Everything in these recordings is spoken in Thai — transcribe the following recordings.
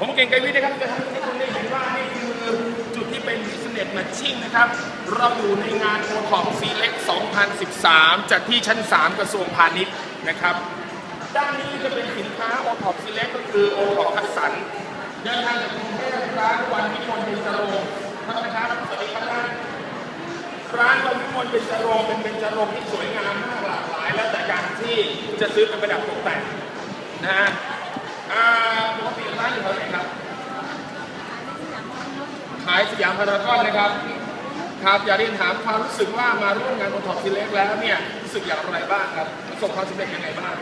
ผมเก่งไกรวิทย์นะครับจะทำให้คุณได้เห็นว่านี่คือจุดที่เป็น business matching นะครับ เราอยู่ในงานโอทอปซีเล็ก 2013 จัดที่ชั้น 3 กระทรวงพาณิชย์นะครับ ด้านนี้จะเป็นสินค้าโอทอปซีเล็กก็คือโอทอปคัดสรรเดินทางจากกรุงเทพร้านวันพิมลเป็นจรงค์ท่านะครับสวัสดีครับท่านร้านวันพิมลเป็นจรงค์เป็นเป็นจรงค์ที่สวยงามมากหลากหลาย แล้วแต่การที่จะซื้อเป็นประดับตกแต่งนะฮะ อ่าปกติร้านอยู่แถวไหนครับ ขายสยามพารากอนนะครับ ครับอยากเรียนถามความรู้สึกว่ามาร่วมงานโอท็อปซีเล็กแล้วเนี่ยรู้สึกอย่างไรบ้างครับประสบความสำเร็จยังไงบ้าง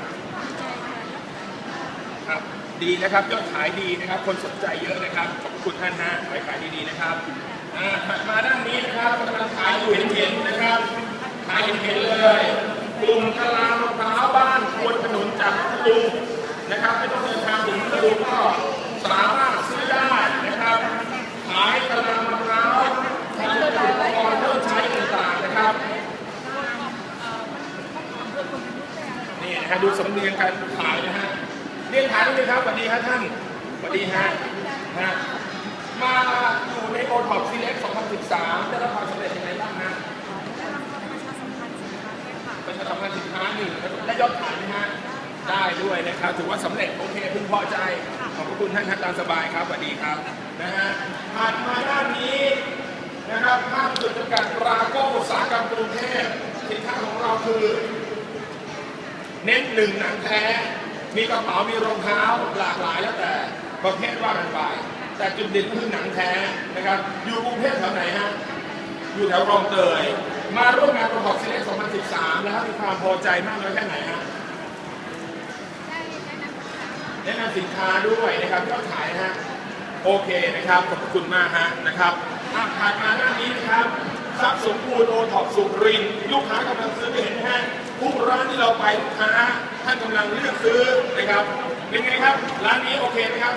ครับดีนะครับยอดขายดีนะครับ คนสนใจเยอะนะครับขอบคุณท่านนะขอให้ขายดีๆนะครับถัดมาด้านนี้นะครับกำลังขายอยู่เห็นๆนะครับขายเห็นๆเลยกลุ่มกะลามะพร้าวบ้านควนขนุนจากพัทลุง นะครับไม่ต้องเดินทางถึงพัทลุงก็สามารถซื้อได้นะครับขายกะลามะพร้าวขายอุปกรณ์เครื่องใช้ต่างๆนะครับนี่นะฮะดูสำเนียงการขายนะฮะเรียนถามนิดนึงครับสวัสดีครับท่านสวัสดีฮะฮะมาอยู่ในโอท็อปซีเล็ก2013ได้รับความสำเร็จยังไงบ้างฮะประชาสัมพันธ์สินค้าหนึ่งได้ยอดขายไหมฮะ ได้ด้วยนะครับ ถือว่าสำเร็จโอเคพึงพอใจ ขอบพระคุณท่านครับตามสบายครับสวัสดีครับนะฮะผ่านมาด้านนี้นะครับห้างจุดจำกัดปราโก้อุตสาหกรรมกรุงเทพสินค้าของเราคือ เน้นหนึ่งหนังแท้ มีกระเป๋ามีรองเท้าหลากหลายแล้วแต่ประเภทว่ากันไปแต่จุดเด่นคือหนังแท้นะครับ อยู่กรุงเทพแถวไหนฮะ อยู่แถวคลองเตย มาร่วมงานประกอบซีเล็ก2013แล้วมีความพอใจมากน้อยแค่ไหนฮะ แนะนำสินค้าด้วยนะครับยอดขายนะฮะโอเคนะครับขอบคุณมากฮะนะครับอะผ่านมาด้านนี้นะครับทรัพย์สมบูรณ์โอท็อปสุรินลูกค้ากำลังซื้อเห็นไหมฮะทุกร้านที่เราไปลูกค้าท่านกำลังเลือกซื้อนะครับเป็นไงครับร้านนี้โอเคไหมครับ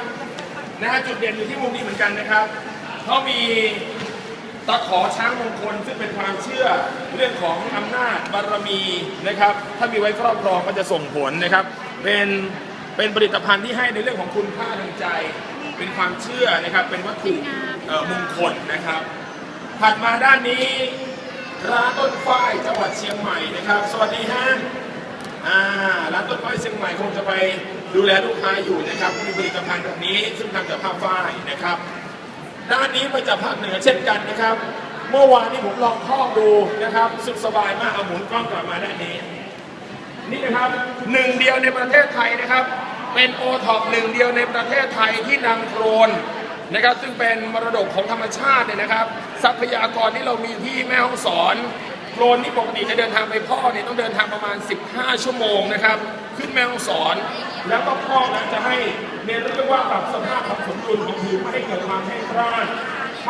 นะฮะจุดเด่นอยู่ที่มุมนี้เหมือนกันนะครับเขามีตะขอช้างมงคลซึ่งเป็นความเชื่อเรื่องของอำนาจบารมีนะครับ ถ้ามีไว้ครอบครองก็จะส่งผลนะครับ เป็น เป็นผลิตภัณฑ์ที่ให้ในเรื่องของคุณค่าทางใจ เป็นความเชื่อนะครับ เป็นวัตถุเอ่อมงคลนะครับ ถัดมาด้านนี้ร้านต้นฝ้ายจังหวัดเชียงใหม่นะครับ สวัสดีฮะอ่าร้านต้นฝ้ายเชียงใหม่คงจะไปดูแลลูกค้าอยู่นะครับมีผลิตภัณฑ์แบบนี้ซึ่งทำจากผ้าฝ้ายนะครับ ด้านนี้มาจากภาคเหนือเช่นกันนะครับ เมื่อวานนี้ผมลองท่องดูนะครับ สุดสบายมากเอาหมุนกล้องกลับมาด้านนี้ นี่นะครับหนึ่งเดียวในประเทศไทยนะครับ เป็นโอท็อปหนึ่งเดียวในประเทศไทยที่นำโครนนะครับ ซึ่งเป็นมรดกของธรรมชาติเนี่ยนะครับ ทรัพยากรที่เรามีที่แม่ฮ่องสอนโครนที่ปกติจะเดินทางไปพ่อเนี่ยต้องเดินทางประมาณ 15 ชั่วโมงนะครับ ขึ้นแม่ฮ่องสอน แล้วก็พ่อนั้นจะให้เนี่ยเรียกว่าปรับสภาพของสมดุลของผิวไม่ให้เกิดความแห้งกร้าน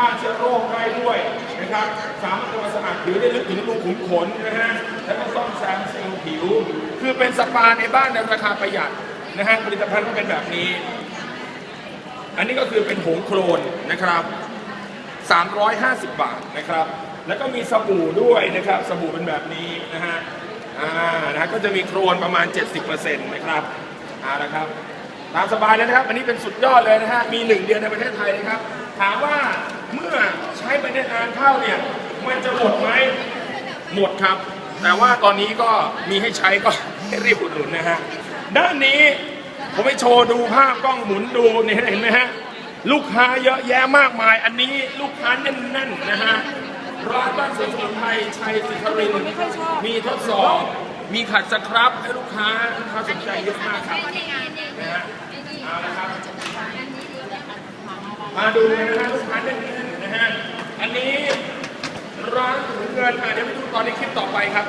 ฆ่าเชื้อโรคได้ด้วยนะครับ สามารถทำความสะอาดผิวได้ลึกถึงรูขุมขนนะฮะ แล้วก็ซ่อมแซมเซลล์ผิว คือเป็นสปาในบ้านในราคาประหยัดนะฮะ ผลิตภัณฑ์ก็เป็นแบบนี้ อันนี้ก็คือเป็นผงโครนนะครับ 350 บาทนะครับ แล้วก็มีสบู่ด้วยนะครับ สบู่เป็นแบบนี้นะฮะ อ่า นะก็จะมีโครนประมาณ 70%นะครับเอาละครับ ตามสบายเลยนะครับ อันนี้เป็นสุดยอดเลยนะฮะ มีหนึ่งเดียวในประเทศไทยนะครับ ถามว่าเมื่อใช้ไปได้นานเข้าเนี่ย มันจะหมดไหม หมดครับ แต่ว่าตอนนี้ก็มีให้ใช้ก็รีบอุดหนุนนะฮะ ด้านนี้ผมไปโชว์ดูภาพกล้องหมุนดูเนี่ยเห็นไหมฮะ ลูกค้าเยอะแยะมากมาย อันนี้ลูกค้าแน่นๆนะฮะ ร้านบ้านสวนสมุนไพรชัยสิคริน มีทดสอบ มีขัดสครับให้ลูกค้าลูกค้าสนใจเยอะมากครับนะฮะเอาละครับมาดูกันนะฮะลูกค้าแน่นๆนะฮะอันนี้ร้านถุงเงินอะเดี๋ยวไปดูตอนในคลิปต่อไปครับ